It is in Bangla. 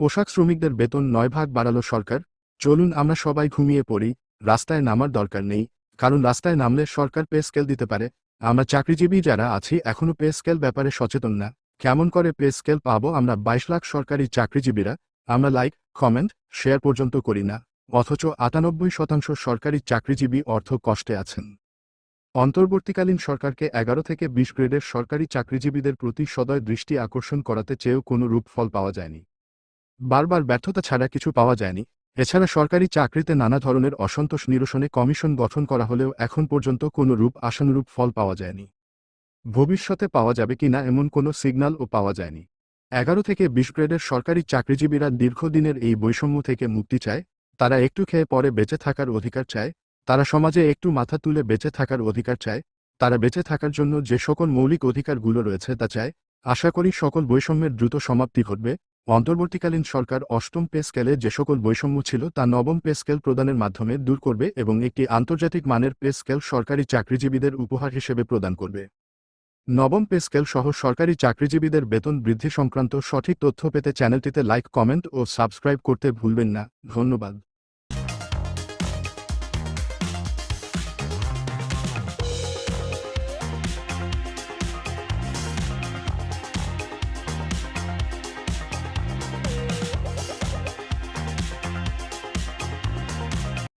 পোশাক শ্রমিকদের বেতন নয় ভাগ বাড়ালো সরকার। চলুন আমরা সবাই ঘুমিয়ে পড়ি, রাস্তায় নামার দরকার নেই, কারণ রাস্তায় নামলে সরকার পে স্কেল দিতে পারে। আমরা চাকরিজীবী যারা আছি এখনও পে স্কেল ব্যাপারে সচেতন না। কেমন করে পে স্কেল পাবো আমরা বাইশ লাখ সরকারি চাকরিজীবীরা? আমরা লাইক, কমেন্ট, শেয়ার পর্যন্ত করি না, অথচ আটানব্বই শতাংশ সরকারি চাকরিজীবী অর্থ কষ্টে আছেন। অন্তর্বর্তীকালীন সরকারকে এগারো থেকে বিশ গ্রেডের সরকারি চাকরিজীবীদের প্রতি সদয় দৃষ্টি আকর্ষণ করাতে চেয়েও কোনো রূপ ফল পাওয়া যায়নি। বারবার ব্যর্থতা ছাড়া কিছু পাওয়া যায়নি। এছাড়া সরকারি চাকরিতে নানা ধরনের অসন্তোষ নিরসনে কমিশন গঠন করা হলেও এখন পর্যন্ত কোনো রূপ, আশানুরূপ ফল পাওয়া যায়নি। ভবিষ্যতে পাওয়া যাবে কিনা এমন কোনো সিগন্যালও পাওয়া যায়নি। এগারো থেকে বিশ গ্রেডের সরকারি চাকরিজীবীরা দীর্ঘদিনের এই বৈষম্য থেকে মুক্তি চায়, তারা একটু খেয়ে পরে বেঁচে থাকার অধিকার চায়, তারা সমাজে একটু মাথা তুলে বেঁচে থাকার অধিকার চায়, তারা বেঁচে থাকার জন্য যে সকল মৌলিক অধিকারগুলো রয়েছে তা চায়, আশা করি সকল বৈষম্যের দ্রুত সমাপ্তি ঘটবে অন্তর্বর্তীকালীন সরকার অষ্টম পে স্কেলে যে সকল বৈষম্য ছিল তা নবম পে স্কেল প্রদানের মাধ্যমে দূর করবে এবং একটি আন্তর্জাতিক মানের পে স্কেল সরকারি চাকরিজীবীদের উপহার হিসেবে প্রদান করবে। নবম পে স্কেল সহ সরকারি চাকরিজীবীদের বেতন বৃদ্ধি সংক্রান্ত সঠিক তথ্য পেতে চ্যানেলটিতে লাইক, কমেন্ট ও সাবস্ক্রাইব করতে ভুলবেন না। ধন্যবাদ।